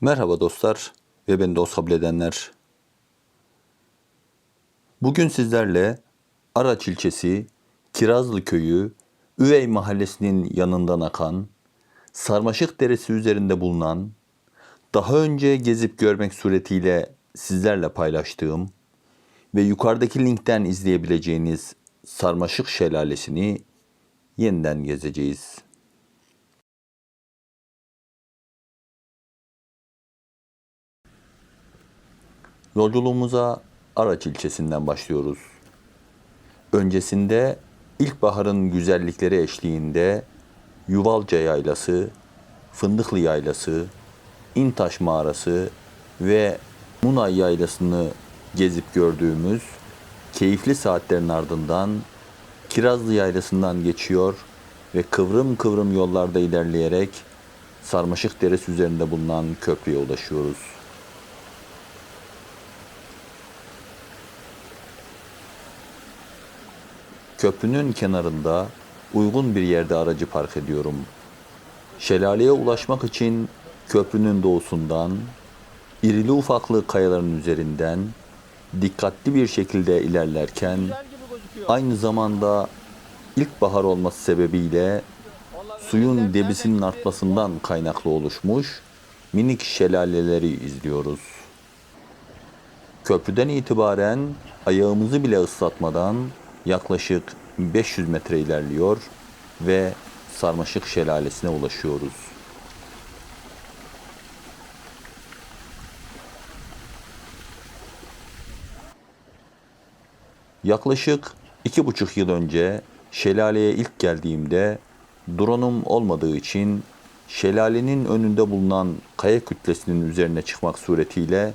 Merhaba dostlar ve beni dost kabul edenler. Bugün sizlerle Araç ilçesi Kirazlı köyü Üvey mahallesinin yanından akan Sarmaşık Deresi üzerinde bulunan daha önce gezip görmek suretiyle sizlerle paylaştığım ve yukarıdaki linkten izleyebileceğiniz Sarmaşık Şelalesi'ni yeniden gezeceğiz. Yolculuğumuza Araç ilçesinden başlıyoruz. Öncesinde ilkbaharın güzellikleri eşliğinde Yuvalca Yaylası, Fındıklı Yaylası, İntaş Mağarası ve Munay Yaylası'nı gezip gördüğümüz keyifli saatlerin ardından Kirazlı Yaylası'ndan geçiyor ve kıvrım kıvrım yollarda ilerleyerek Sarmaşık Deresi üzerinde bulunan köprüye ulaşıyoruz. Köprünün kenarında uygun bir yerde aracı park ediyorum. Şelaleye ulaşmak için köprünün doğusundan, irili ufaklı kayaların üzerinden dikkatli bir şekilde ilerlerken aynı zamanda ilkbahar olması sebebiyle suyun debisinin artmasından kaynaklı oluşmuş minik şelaleleri izliyoruz. Köprüden itibaren ayağımızı bile ıslatmadan yaklaşık 500 metre ilerliyor ve Sarmaşık Şelalesi'ne ulaşıyoruz. Yaklaşık iki buçuk yıl önce şelaleye ilk geldiğimde drone'um olmadığı için şelalenin önünde bulunan kaya kütlesinin üzerine çıkmak suretiyle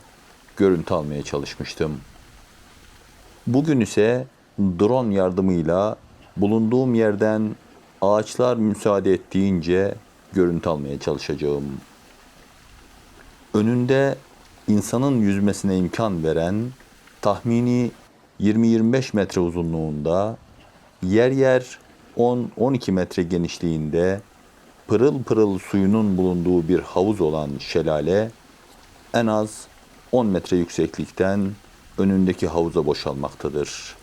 görüntü almaya çalışmıştım. Bugün ise drone yardımıyla bulunduğum yerden ağaçlar müsaade ettiğince görüntü almaya çalışacağım. Önünde insanın yüzmesine imkan veren tahmini 20-25 metre uzunluğunda, yer yer 10-12 metre genişliğinde pırıl pırıl suyunun bulunduğu bir havuz olan şelale en az 10 metre yükseklikten önündeki havuza boşalmaktadır.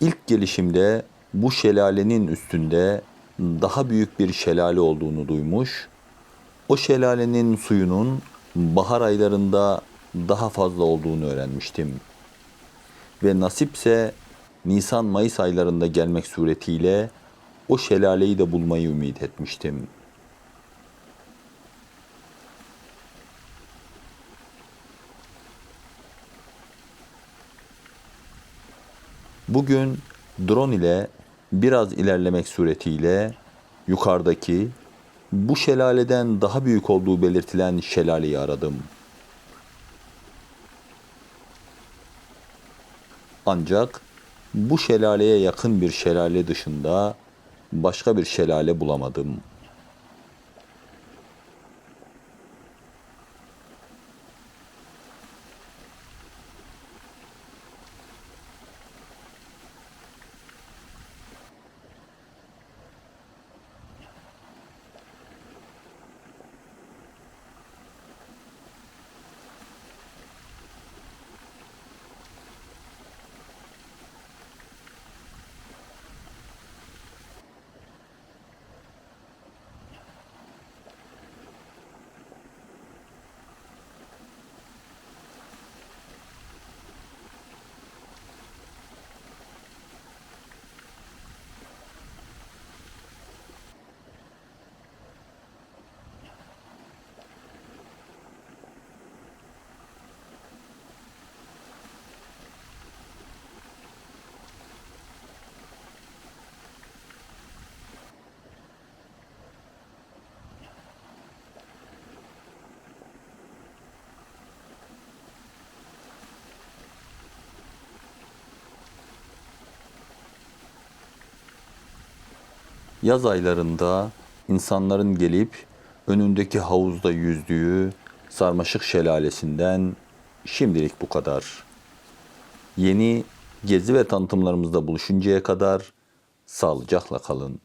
İlk gelişimde bu şelalenin üstünde daha büyük bir şelale olduğunu duymuş. O şelalenin suyunun bahar aylarında daha fazla olduğunu öğrenmiştim. Ve nasipse Nisan-Mayıs aylarında gelmek suretiyle o şelaleyi de bulmayı ümit etmiştim. Bugün drone ile biraz ilerlemek suretiyle yukarıdaki bu şelaleden daha büyük olduğu belirtilen şelaleyi aradım. Ancak bu şelaleye yakın bir şelale dışında başka bir şelale bulamadım. Yaz aylarında insanların gelip önündeki havuzda yüzdüğü Sarmaşık Şelalesi'nden şimdilik bu kadar. Yeni gezi ve tanıtımlarımızda buluşuncaya kadar sağlıcakla kalın.